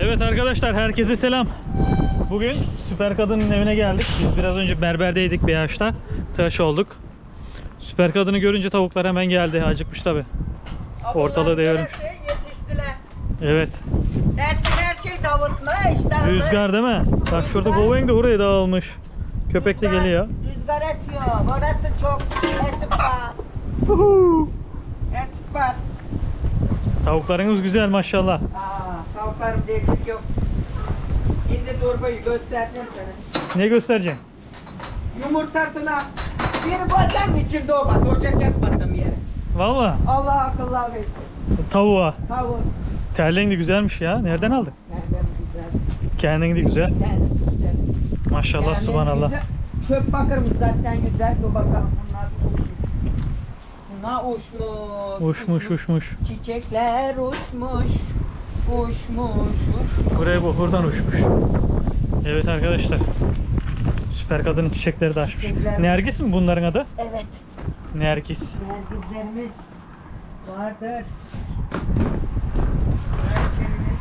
Evet arkadaşlar herkese selam. Bugün Süper Kadın'ın evine geldik. Biz biraz önce berberdeydik BH'ta. Tıraş olduk. Süper Kadın'ı görünce tavuklar hemen geldi. Acıkmış tabi. Ortalığı devirmiş. Yetiştiler. Evet. Eski her şey davutma işte. Rüzgar değil mi? Bak şurada Boeing de oraya dağılmış. Köpek de geliyor. Rüzgar esiyor. Orası çok esip var. Esip var. Tavuklarınız güzel maşallah. Aa, tavuklarım değişik yok. Şimdi torbayı göstereceğim sana. Ne göstereceğim? Yumurtasına bir bacak içirdi o bak. Ocak yapmadım yere. Valla Allah akıllar versin. tavuğa. Tavuk. Terliğin de güzelmiş ya. Nereden aldın? Nereden güzel. Kendin de güzel. Nereden güzel. Maşallah subhanallah. güzel. Çöp bakırım zaten güzel. Dur bakalım bunlar Bunlar uçmuş. Uçmuş uçmuş. Çiçekler uçmuş. Uçmuş. uçmuş. Buraya bu buradan uçmuş. Evet arkadaşlar. Süper kadının çiçekleri de açmış. Çiçekler. Nergis mi bunların adı? Evet. Nergis. Nergizlerimiz vardır. Her şeyimiz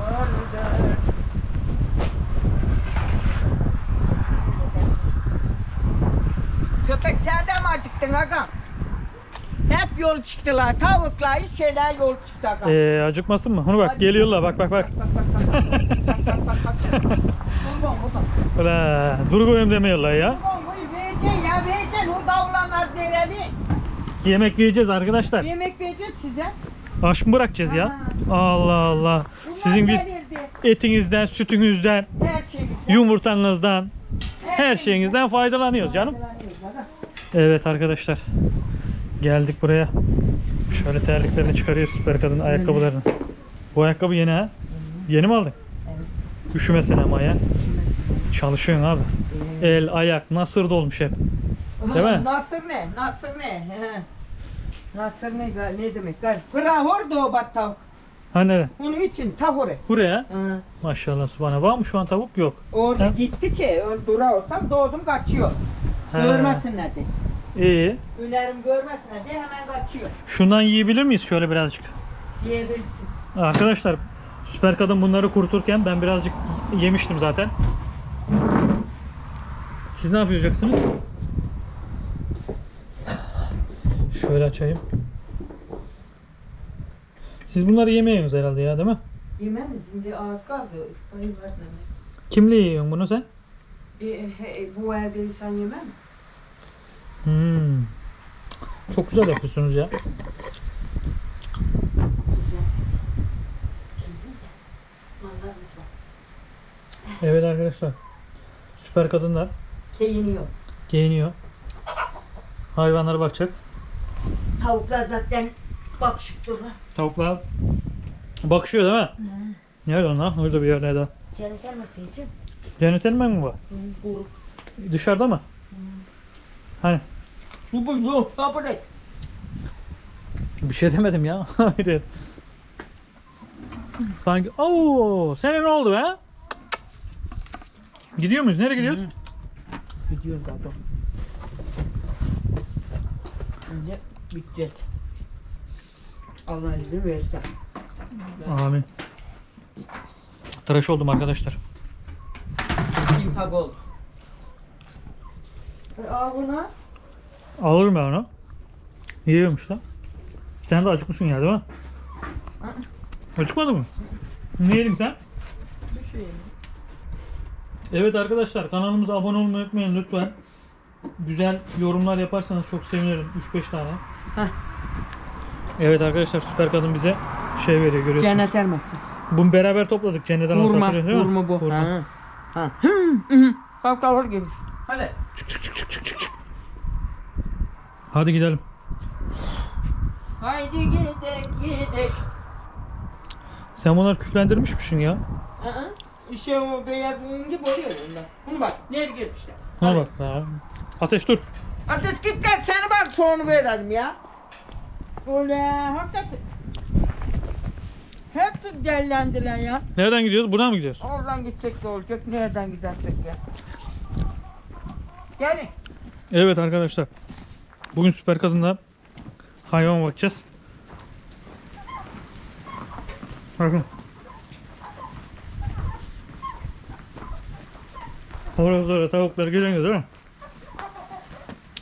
vardır. Köpek sen de mi acıktın agam? Hep yol çıktılar. Tavuklar, şeyler yol çıktı. Ee, acıkmasın mı? Onu bak geliyorlar bak bak bak. Bak bak bak. Bak bak bak bak. Kurban kurban. Ulan dur koyayım demiyorlar ya. Kurban bunu vereceksin ya vereceksin. Orada olanlar dereli. Yemek yiyeceğiz arkadaşlar. Yemek vereceğiz size. Aş mı bırakacağız ya? Allah Allah. Bunlar Sizin biz etinizden, sütünüzden, Her şey yumurtanızdan, her şeyinizden faydalanıyoruz canım. Evet arkadaşlar. Geldik buraya. Şöyle terliklerini çıkarıyoruz süper kadın ayakkabılarını. Bu ayakkabı yeni ha? Yeni mi aldın? Evet. Üşümesin ama ya. Çalışıyorsun abi. El, ayak, nasır dolmuş hep. Değil mi? Nasır ne? Nasır ne? Nasır ne? Ne demek? Gal- Pırahor da o bat tavuk. Ha nere? Onun için tahore. Buraya. Hı. Maşallah subhane. Var mı şu an tavuk? Yok. Orada He. gitti ki dura olsam doğdum kaçıyor. Görmesinler de. İyi. Ünerim görmesinler de hemen kaçıyor. Şundan yiyebilir miyiz şöyle birazcık? Yiyebilirsin. Arkadaşlar süper kadın bunları kuruturken ben birazcık yemiştim zaten. Siz ne yapacaksınız? Şöyle açayım. Siz bunları yemiyorsunuz herhalde ya değil mi? Yemem şimdi ağız kaldı. Kimle yiyorsun bunu sen? e, he, bu evde insan yemem. Hmm. Çok güzel yapıyorsunuz ya. Evet arkadaşlar. Süper kadınlar Keyiniyor. giyiniyor. Hayvanlara bakacak. Tavuklar zaten bakışıp durur. Tavuklar bakışıyor değil mi? Nerede onlar? Orada bir yerde daha. Cennet elması için Cennet elma mı var? bu. Dışarıda mı? Hani? Bu. Kabul et. Bir şey demedim ya. Hayır. Sanki Oo, senin ne oldu ha? Gidiyor muyuz? Nereye gidiyoruz? Gidiyoruz galiba. Önce biteceğiz. Allah izin verirse. Amin. Tıraş oldum arkadaşlar. İmpak oldu. E, al bunu. Alırım ben onu. Yiyormuş da. Sen de acıkmışsın ya değil mi? Acıkmadın mı? Ne yedin sen? Bir şey. Evet arkadaşlar kanalımıza abone olmayı unutmayın lütfen. Güzel yorumlar yaparsanız çok sevinirim. 3-5 tane. Heh. Evet arkadaşlar süper kadın bize şey veriyor görüyorsunuz. Cennet elması. Bunu beraber topladık cennetten hatırlıyorsun değil mi? Vurma bu. Hurma. Ha. Ha. Hı, hı. Kalk kalk gibi. Hadi. Hadi gidelim. Haydi gidek gidek. Sen bunları küflendirmişmişsin ya. Aa, İşte o beyaz un gibi oluyor bunlar. Bunu bak, nereye girmişler? Buna bak. Ha. Ateş dur. Ateş git gel seni bak sonu verelim ya. Öyle hakikaten. Hep dellendiler ya. Nereden gidiyoruz? Buradan mı gidiyoruz? Oradan gidecek de olacak, nereden gidersek ya. Gelin. Evet arkadaşlar. Bugün Süper Kadın'da hayvan bakacağız. Bakın. Horozlara tavuklar görüyorsunuz değil mi?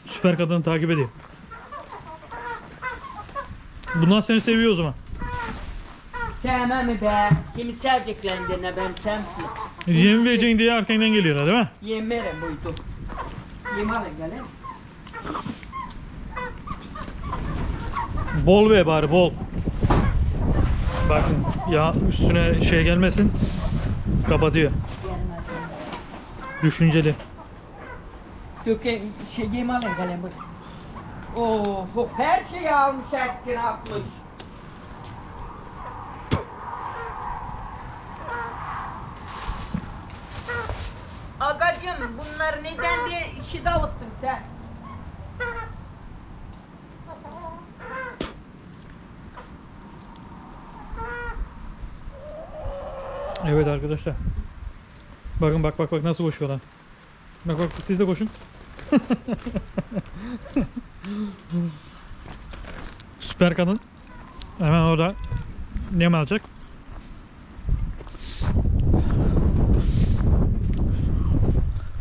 Süper Kadın'ı takip edeyim. Bunlar seni seviyor o zaman. Sevmem be? Kimi seveceklerini ben sensin. Yem vereceğin diye arkandan geliyorlar değil mi? Yemerim buydu. Yemerim gene. Bol ve bari bol. Bakın ya üstüne şey gelmesin. Kapatıyor. Düşünceli. Döke şey yem alın gelin buydu. Oh, her şeyi almış eskini atmış. Agacım bunlar neden diye işi davuttun sen? Evet arkadaşlar. Bakın bak bak bak nasıl koşuyorlar. Bak bak siz de koşun. Süper kadın. Hemen orada nem alacak.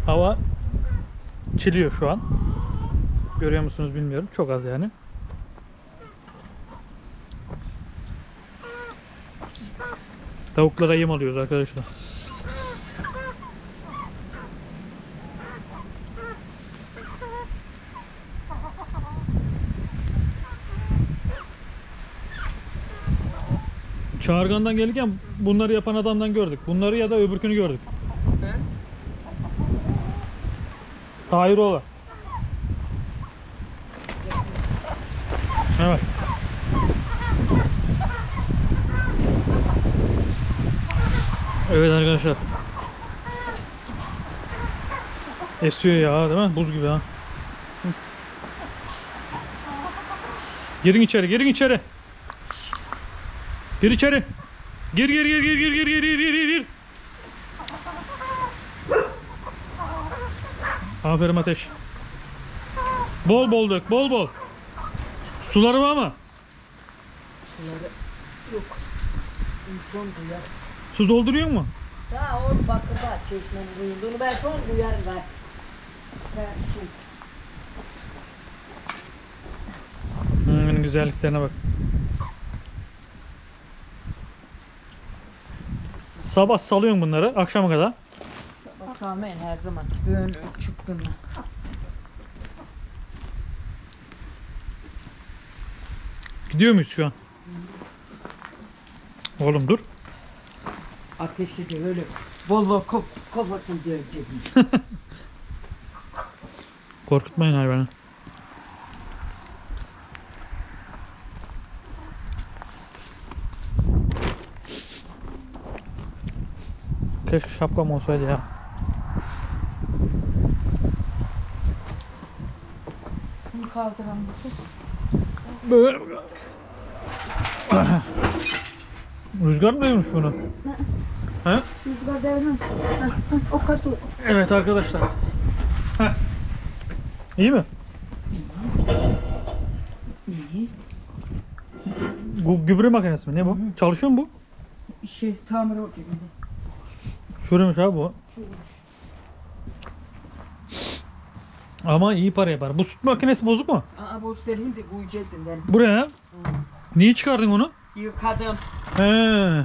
Hava çiliyor şu an. Görüyor musunuz bilmiyorum. Çok az yani. Tavuklara yem alıyoruz arkadaşlar. Çağırgan'dan gelirken bunları yapan adamdan gördük. Bunları ya da öbürkünü gördük. He? Tahiroğlu. Evet. Evet arkadaşlar. Esiyor ya değil mi? Buz gibi ha. Girin içeri, girin içeri. Gir içeri. Gir gir gir gir gir gir gir gir gir gir. Aferin Ateş. Bol bol dök, bol bol. Suları var mı? Yok. Son duyar. Su dolduruyor mu? Ha o bakırda çeşmenin duyulduğunu ben son duyarım ben. Ben şey. Hmm, güzelliklerine bak. Sabah salıyorsun bunları akşama kadar. Bakalım ben her zaman çıktım ben. Gidiyor muyuz şu an? Oğlum dur. Ateşi de öyle bol bol kop, kafasını dövecekmiş. Korkutmayın hayvanı. Keşke şapkam olsaydı ya. Bunu kaldıran. Böyle. Rüzgar mı duymuş bunu? He? Rüzgar devrilmiş. O katı. Evet arkadaşlar. Heh. İyi mi? İyi. Bu gübre makinesi mi? Ne bu? Çalışıyor mu bu? Şey tamir olacak. Şuraymış abi bu. Ama iyi para yapar. Bu süt makinesi bozuk mu? Aa bu üstlerini de koyacaksın ben. Buraya. Niye çıkardın onu? Yıkadım. He.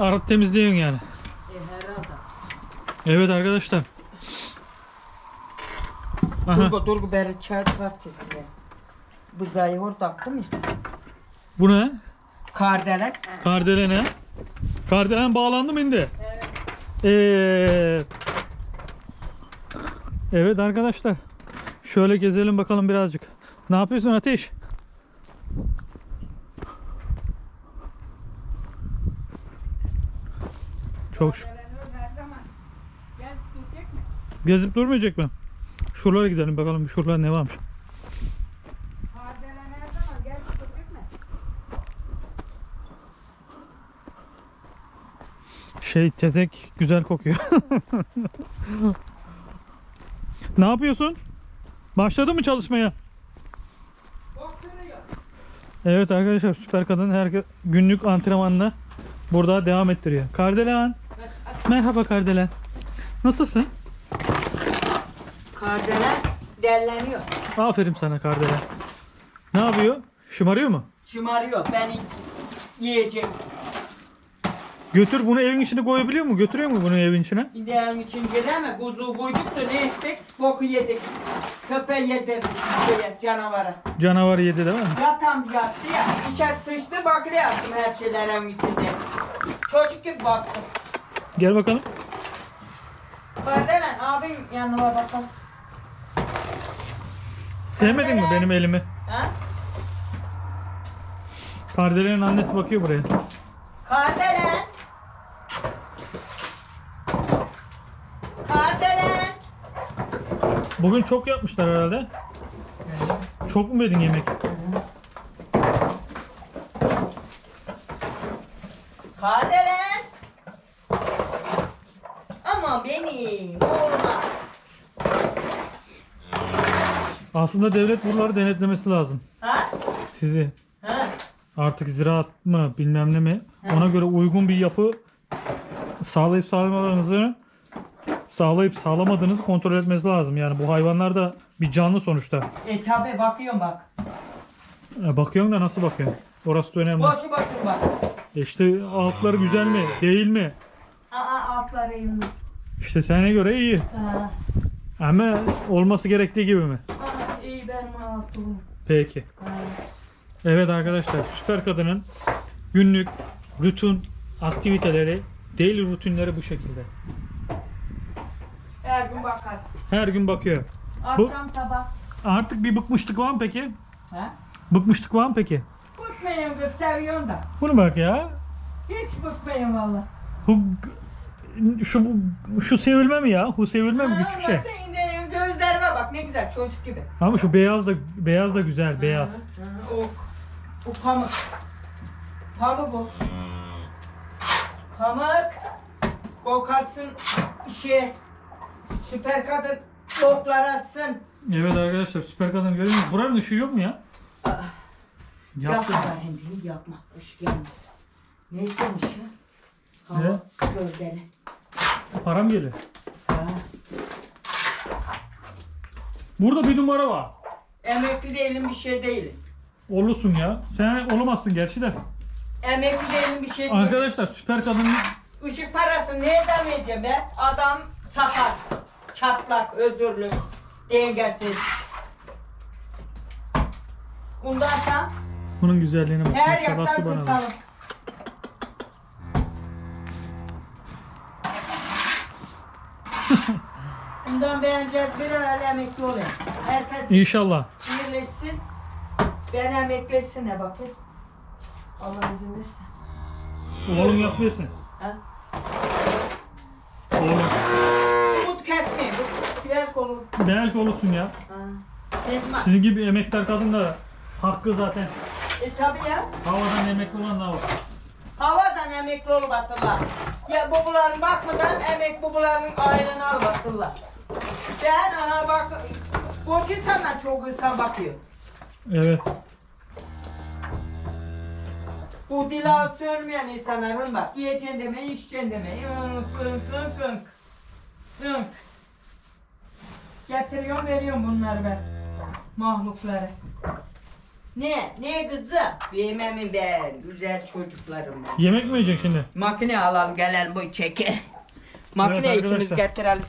Arıt temizliyorsun yani. E herhalde. Evet arkadaşlar. Aha. Durgu durgu beri çay parçası. Bızayı orada attım ya. Bu ne? Kardelen. Kardelene. Kardelen bağlandı mı indi? Evet. Ee, evet arkadaşlar. Şöyle gezelim bakalım birazcık. Ne yapıyorsun Ateş? Çok şükür. Gezip durmayacak mı? Şuralara gidelim bakalım şuralar ne varmış. Şey tezek güzel kokuyor. ne yapıyorsun? Başladı mı çalışmaya? Evet arkadaşlar süper kadın her gü- günlük antrenmanını burada devam ettiriyor. Kardelen. Merhaba Kardelen. Nasılsın? Kardelen delleniyor. Aferin sana kardelen. Ne yapıyor? Şımarıyor mu? Şımarıyor. Beni yiyecek. Götür bunu evin içine koyabiliyor mu? Götürüyor mu bunu evin içine? Bir de evin için gireme. Kuzu koyduk da ne ettik? Boku yedik. Köpeği yedik. Şeye, canavara. Canavar yedi değil mi? Yatan yattı ya. İşe sıçtı baklı yaptım her şeyler evin içinde. Çocuk gibi baktım. Gel bakalım. Kardelen abim yanıma bakalım. Sevmedin mi benim elimi? Ha? Kardelenin annesi bakıyor buraya. Kardelen. Kardelen. Bugün çok yapmışlar herhalde. Çok mu yedin yemek? Kardelen. Ama benim oğluma. Aslında devlet buraları denetlemesi lazım. Ha? Sizi. Ha? Artık ziraat mı bilmem ne mi ona göre uygun bir yapı sağlayıp sağlamadığınızı sağlayıp sağlamadığınızı kontrol etmesi lazım. Yani bu hayvanlar da bir canlı sonuçta. E tabi bakıyorum bak. E, Bakıyorsun da nasıl bakıyorsun? Orası da önemli. Boşu boşu bak. E İşte altları güzel mi? Değil mi? Aa altları yumruk. İşte sana göre iyi. Aa, Ama olması gerektiği gibi mi? aa, iyi benim altım. Peki. Evet arkadaşlar Süper Kadın'ın günlük rutin aktiviteleri, daily rutinleri bu şekilde. Her gün bakar. Her gün bakıyor. Bu- Akşam sabah. Artık bir bıkmışlık var mı peki? Ha? Bıkmışlık var mı peki? Bıkmayın kız seviyorum da. Bunu bak ya. Hiç bıkmayın valla. Şu şu sevilme mi ya? Bu sevilme mi küçük şey? Gözlerime bak ne güzel çocuk gibi. Ama şu beyaz da beyaz da güzel, beyaz. Hı, hı, O, o pamuk. Pamuk o. Pamuk. Kokarsın şey. Süper kadın koklar atsın. Evet arkadaşlar Süper Kadın görüyor musunuz? Buranın ışığı yok mu ya? Yaptı. Yapma ben benim yapma. Işık yanmaz. Ne ışığı? Ne? Hava gölgeli. Param geliyor. Ha. Burada bir numara var. Emekli değilim bir şey değilim. Olursun ya. Sen olamazsın gerçi de. Emekli değilim bir şey değilim. Arkadaşlar Süper Kadın'ın Işık parası nereden vereceğim be? Adam sakat, çatlak, özürlü, dengesiz. Bundan sen bunun güzelliğine bak. her yaktan subhanallah. kırsalım. Bundan beğeneceğiz bir öyle emekli olayım. Herkes İnşallah. birleşsin. Ben emekleşsine bakayım. Allah izin verirse. Oğlum yapıyorsun. Ha? Oğlum. Umut kesmeyin. Bu Güzel kolu. Olursun ya. Ha. Sizin gibi emektar kadın da hakkı zaten. E tabi ya. Havadan emekli olan da var. Havadan emekli olup atırlar. Ya babaların bakmadan emek babaların aileni alıp atırlar. Ben ana bak bu insanlar çok insan bakıyor. Evet. Bu dila söylemeyen insanların bak yiyeceksin deme, içeceksin deme. Yınk yınk yınk yınk. Yınk. Getiriyorum veriyorum bunları ben. Mahlukları. Ne? Ne kızım? Yememi ben. Güzel çocuklarım ben. Yemek mi yiyeceksin şimdi? Makine alalım gelelim bu çekelim. Makine Evet ikimiz arkadaşlar. getirelim.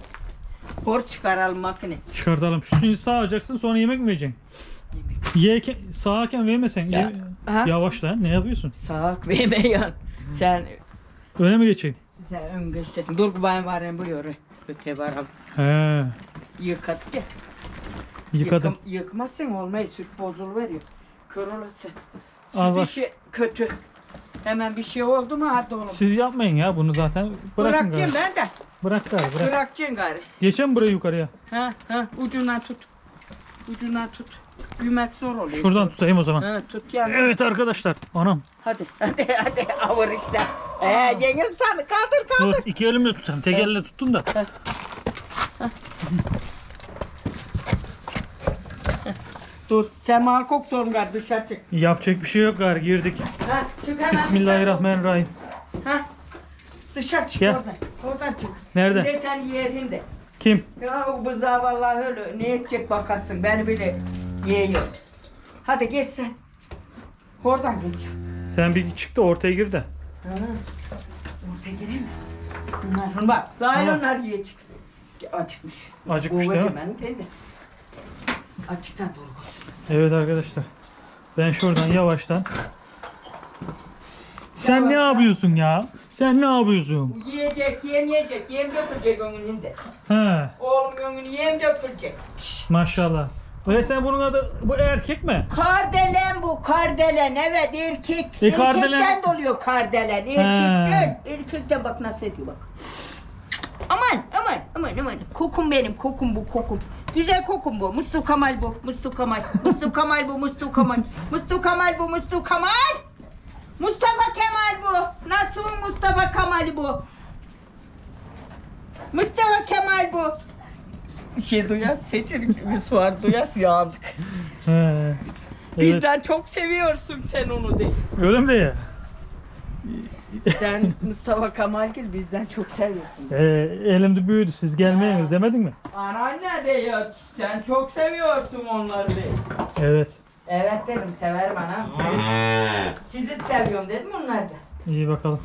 Hor çıkaralım makine. Çıkartalım. Şu suyu sağacaksın sonra yemek mi yiyeceksin? Yiyken, sağarken vermesen. Ya. Ye- Ha? Yavaş lan. Ne yapıyorsun? Sağ vermeyin. Sen Öne mi geçeyim? sen ön geçtesin. Dur ben varım bu yürü. Öte varalım. He. Yıkadık ya. Yıkadım. Yıkam, yıkmazsan olmaz. Süt bozuluveriyor. Kör olursun. Allah. Süt işi kötü. Hemen bir şey oldu mu hadi oğlum. Siz yapmayın ya bunu zaten. Bırakın Bırakacağım gari. ben de. Bırak gari bırak. Bırakacaksın gari. Geçen burayı yukarıya. Ha ha ucundan tut. Ucundan tut. Büyümesi zor oluyor. Şuradan tutayım o zaman. Ha tut yani. Evet arkadaşlar. Anam. Hadi hadi hadi avır işte. Ee, yengelim sana kaldır kaldır. Dur iki elimle tutacağım. Tek elle tuttum da. Dur sen mal kok sorun gari dışarı çık. Yapacak bir şey yok gari girdik. Ha çık hemen Bismillahirrahmanirrahim. dışarı. Ha Dışarı çık Gel. oradan. Oradan çık. Nerede? Bir de sen yerinde. Kim? Ya bu zavallı öyle ne edecek bakasın beni bile yiyor. Hadi geç sen. Oradan geç. Sen bir çık da ortaya gir de. Ha. Ortaya gireyim mi? Bunlar bak. Dahil Tamam. onlar yiyecek. Acıkmış. Acıkmış değil mi? benim teyze. Açıktan doğru koysun. Evet arkadaşlar. Ben şuradan yavaştan. Sen ne yapıyorsun ya? Sen ne yapıyorsun? Yiyecek, yem yiyecek, yem dökülecek önünde. He, Oğlum önünü yem dökülecek. maşallah. Ve sen bunun adı bu erkek mi? Kardelen bu, kardelen. Evet, erkek. E, kardelen- Erkekten doluyor kardelen. Erkekten. Erkekten bak nasıl ediyor bak. Aman, aman, aman, aman. Kokum benim, kokum bu, kokum. Güzel kokum bu. Mustu Kamal bu, Mustu Kamal. Mustu Kamal bu, Mustu Kamal. Mustu Kamal bu, Mustu Kamal. Mustafa Kemal bu. Nasıl Mustafa Kemal bu? Mustafa Kemal bu. Bir şey duyas seçilimiz var duyas yandık. He. Evet. Bizden çok seviyorsun sen onu de. Öyle mi? Sen Mustafa Kemalgil bizden çok seviyorsun. Ee, elimde büyüdü. Siz gelmeyiniz demedin mi? Anneanne ya sen çok seviyorsun onları de. Evet. Evet dedim severim anam. Sizi de seviyorum dedim onlar da. İyi bakalım.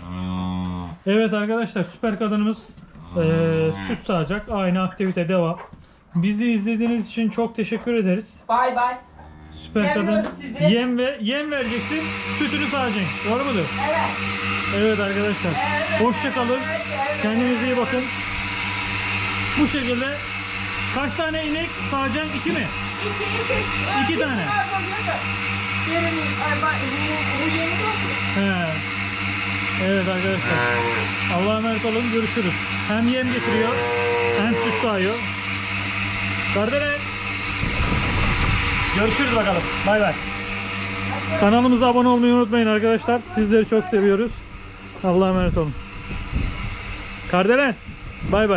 Evet arkadaşlar süper kadınımız eee süt sağacak. Aynı aktivite devam. Bizi izlediğiniz için çok teşekkür ederiz. Bay bay. Süper kadın Seviyoruz sizi. yem ve yem vereceksin, sütünü sağacaksın. Doğru mudur? Evet. Evet arkadaşlar. Hoşça kalın. Kendinize iyi bakın. Bu şekilde kaç tane inek sağacaksın? İki mi? İki, iki. İki tane. Ay, bak, bu, bu yeni. He. Evet arkadaşlar. Allah'a emanet olun. Görüşürüz. Hem yem getiriyor hem süt sağıyor. Kardelen. Görüşürüz bakalım. Bay bay. Kanalımıza abone olmayı unutmayın arkadaşlar. Sizleri çok seviyoruz. Allah'a emanet olun. Kardelen. Bay bay.